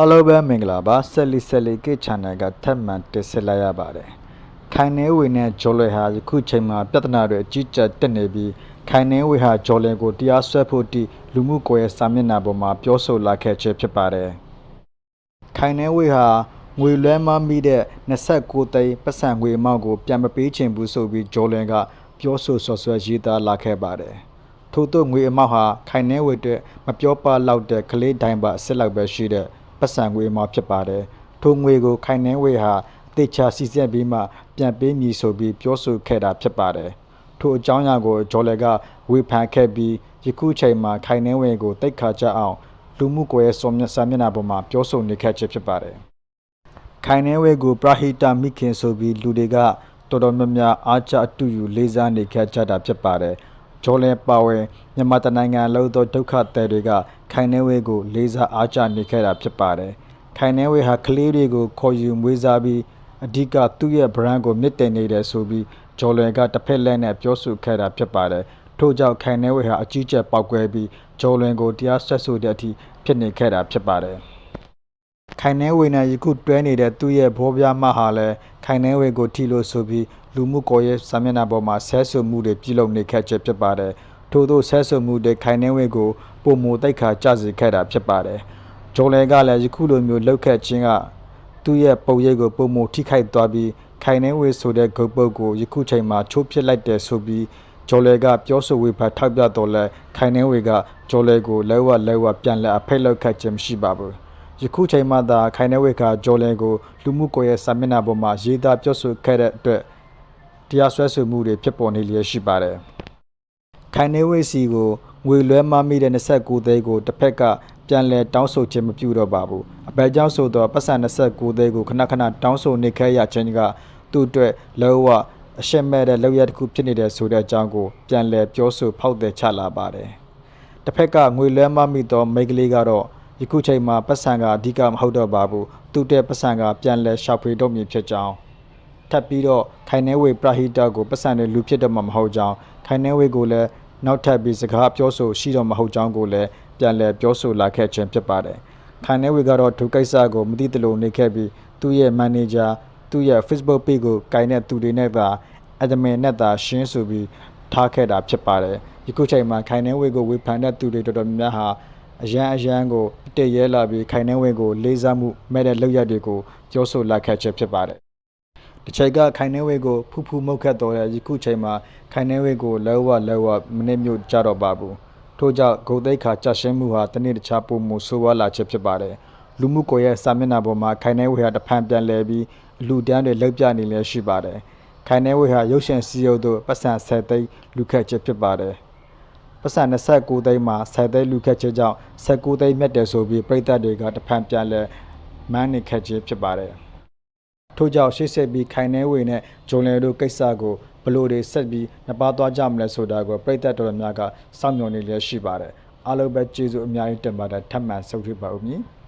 အားလုံးပဲမင်္ဂလာပါဆက်လီဆက်လီကိ channel ကထပ်မံတင်ဆက်လိုက်ရပါတယ်ခိုင်နေဝေနဲ့ဂျော်လေဟာယခုချိန်မှာပြဿနာတွေအကြီးကျယ်တက်နေပြီးခိုင်နေဝေဟာဂျော်လေကိုတရားစွဲဖို့တိလူမှုကွန်ရက်စာမျက်နှာပေါ်မှာပြောဆိုလာခဲ့ခြင်းဖြစ်ပါတယ်ခိုင်နေဝေဟာငွေလွှဲမမိတဲ့29သိန်းပတ်စံငွေအမောက်ကိုပြန်မပေးချင်ဘူးဆိုပြီးဂျော်လင်ကပြောဆိုဆော်ဆွဲရေးသားလာခဲ့ပါတယ်ထို့သောငွေအမောက်ဟာခိုင်နေဝေအတွက်မပြောပလောက်တဲ့ကလေးတိုင်းပါအစ်စ်လောက်ပဲရှိတဲ့ ပတ်စံငွေအမောက်ဖြစ်ပါတယ်ထိုငွေကိုခိုင်နေဝေဟာအသေးချာစီစဉ်ပြီးမှပြန်ပေးမည်ဆိုပြီးပြောဆိုခဲ့တာဖြစ်ပါတယ်ထိုအကြောင်းအရာကိုဂျော်လင်ကဝေဖန်ခဲ့ပြီးယခုချိန်မှာခိုင်နေဝေကိုတိတ်ခါကြအောင်လူမှုကွန်ရက်ဆော်မျက်စာမျက်နှာပေါ်မှာပြောဆိုနေခဲ့ခြင်းဖြစ်ပါတယ်ခိုင်နေဝဲကိုပရဟိတမိခင်ဆိုပြီးလူတွေကတော်တော်များများအားကြအတူယူလေးစားနေခဲ့ကြတာဖြစ်ပါတယ်။ ဂျော်လန်ပါဝဲမြန်မာတနိုင်ငံလုံးသောဒုက္ခသည်တွေကခိုင်နေဝဲကို လေးစားအားကြနေခဲ့တာဖြစ်ပါတယ်။ခိုင်နေဝဲဟာကလေးတွေကိုခေါ်ယူမွေးစားပြီးအဓိကသူ့ရဲ့ brand ကိုမြင့်တင်နေတယ်ဆိုပြီးဂျော်လန်ကတစ်ဖက်လက်နဲ့ပြောဆိုခဲ့တာဖြစ်ပါတယ်။ထို့ကြောင့်ခိုင်နေဝဲဟာအကြီးကျယ်ပောက်ကွဲပြီးဂျော်လန်ကိုတရားစွဲဆိုတဲ့အထိဖြစ်နေခဲ့တာဖြစ်ပါတယ်။ ခိုင်နှဲဝေနဲ့ယခုတွဲနေတဲ့သူ့ရဲ့ဘောပြမဟာလည်းခိုင်နှဲဝေကိုထီလို့ဆိုပြီးလူမှုကွန်ရက်စာမျက်နှာပေါ်မှာဆဲဆိုမှုတွေပြုလုပ်နေခဲ့ချက်ဖြစ်ပါတယ်။ထို့သောဆဲဆိုမှုတွေခိုင်နှဲဝေကိုပုံမူတိုက်ခါကြစေခဲ့တာဖြစ်ပါတယ်။ဂျုံလေကလည်းယခုလိုမျိုးလှုပ်ခတ်ခြင်းကသူ့ရဲ့ပုံရိပ်ကိုပုံမူထိခိုက်သွားပြီးခိုင်နှဲဝေဆိုတဲ့ဂုတ်ပုတ်ကိုယခုချိန်မှာချိုးပစ်လိုက်တယ်ဆိုပြီးဂျော်လေကပြောဆိုဝေဖန်ထောက်ပြတော်လဲခိုင်နှဲဝေကဂျော်လေကိုလဲဝလဲဝပြန်လဲအဖိတ်လောက်ခတ်ခြင်းမရှိပါဘူး။ ယခုချိန်မှသာခိုင်နေဝက်ကဂျော်လန်ကိုလူမှုကွန်ရက်စာမျက်နှာပေါ်မှာရေးသားပြောဆိုခဲ့တဲ့အတွက်တရားစွဲဆိုမှုတွေဖြစ်ပေါ်နေလျက်ရှိပါတယ်။ခိုင်နေဝက်စီကိုငွေလွှဲမမိတဲ့29သိန်းကိုတစ်ဖက်ကပြန်လည်တောင်းဆိုခြင်းမပြုတော့ပါဘူး။အပေကြောင့်ဆိုတော့ပတ်စံ29သိန်းကိုခဏခဏတောင်းဆိုနေခဲ့ရခြင်းကသူ့အတွက်လောဝအရှက်မဲ့တဲ့လောက်ရတစ်ခုဖြစ်နေတဲ့ဆိုတဲ့အကြောင်းကိုပြန်လည်ပြောဆိုဖောက်သည်ချလာပါတယ်။တစ်ဖက်ကငွေလွှဲမမိသောမိန်းကလေးကတော့ ယခုချိန်မှာပတ်စံကအဓိကမဟုတ်တော့ပါဘူးသူ့တဲ့ပတ်စံကပြန်လဲရှောက်ဖွေတော့မည်ဖြစ်ကြောင်းထပ်ပြီးတော့ခိုင်နေဝေပရဟိတကိုပတ်စံနဲ့လူဖြစ်တော့မှာမဟုတ်ကြောင်းခိုင်နေဝေကိုလည်းနောက်ထပ်ပြီးစကားပြောဆိုရှိတော့မဟုတ်ကြောင်းကိုလည်းပြန်လဲပြောဆိုလာခဲ့ခြင်းဖြစ်ပါတယ်ခိုင်နေဝေကတော့ဒုကိစ္စကိုမသိတလို့နေခဲ့ပြီးသူ့ရဲ့မန်နေဂျာသူ့ရဲ့ Facebook page ကိုကင်တဲ့သူတွေနဲ့သာ admin နဲ့သာရှင်းဆိုပြီးထားခဲ့တာဖြစ်ပါတယ်ယခုချိန်မှာခိုင်နေဝေကိုဝေဖန်တဲ့သူတွေတော်တော်များများဟာ အရန်အရန်ကိုတည့်ရဲလာပြီးခိုင်နှင်းဝင်းကိုလေးစားမှုမဲ့တဲ့လောက်ရတွေကိုပြောဆိုလာခဲ့ချက်ဖြစ်ပါတယ်။တစ်ချိန်ကခိုင်နှင်းဝင်းကိုဖူးဖူးမှုတ်ခတ်တော်တဲ့ယခုချိန်မှာခိုင်နှင်းဝင်းကိုလောဝလောဝမနစ်မြို့ကြတော့ပါဘူး။ထို့ကြောင့်ဂုံသိက္ခာကြရှင်းမှုဟာတနေ့တခြားပုံမှုဆိုးဝါးလာချက်ဖြစ်ပါတယ်။လူမှုကွန်ရက်စာမျက်နှာပေါ်မှာခိုင်နှင်းဝင်းဟာတဖန်ပြန်လဲပြီးအလူတန်းတွေလောက်ပြနေလျက်ရှိပါတယ်။ခိုင်နှင်းဝင်းဟာရုပ်ရှင်စီယုတ်တို့ပတ်စံ10သိန်းလူခက်ချက်ဖြစ်ပါတယ်။ ပတ်စံ29သိန်းမှာဆက်သိန်းလူခက်ချက်ကြောင့်19သိန်းမြတ်တယ်ဆိုပြီးပြည်သက်တွေကတဖန်ပြန်လဲမန်းနေခက်ခြင်းဖြစ်ပါတယ်။ထို့ကြောင့်ရှေ့ဆက်ပြီးခိုင်နေဝေနဲ့ဂျုံလယ်တို့ကိစ္စကိုဘလို့တွေဆက်ပြီးနှပါသွားကြမလဲဆိုတာကိုပြည်သက်တော်များကစောင့်မျှော်နေလျက်ရှိပါတယ်။အားလုံးပဲကျေးဇူးအများကြီးတင်ပါတယ်ထပ်မံဆုပ်ထွေးပါဦးမည်။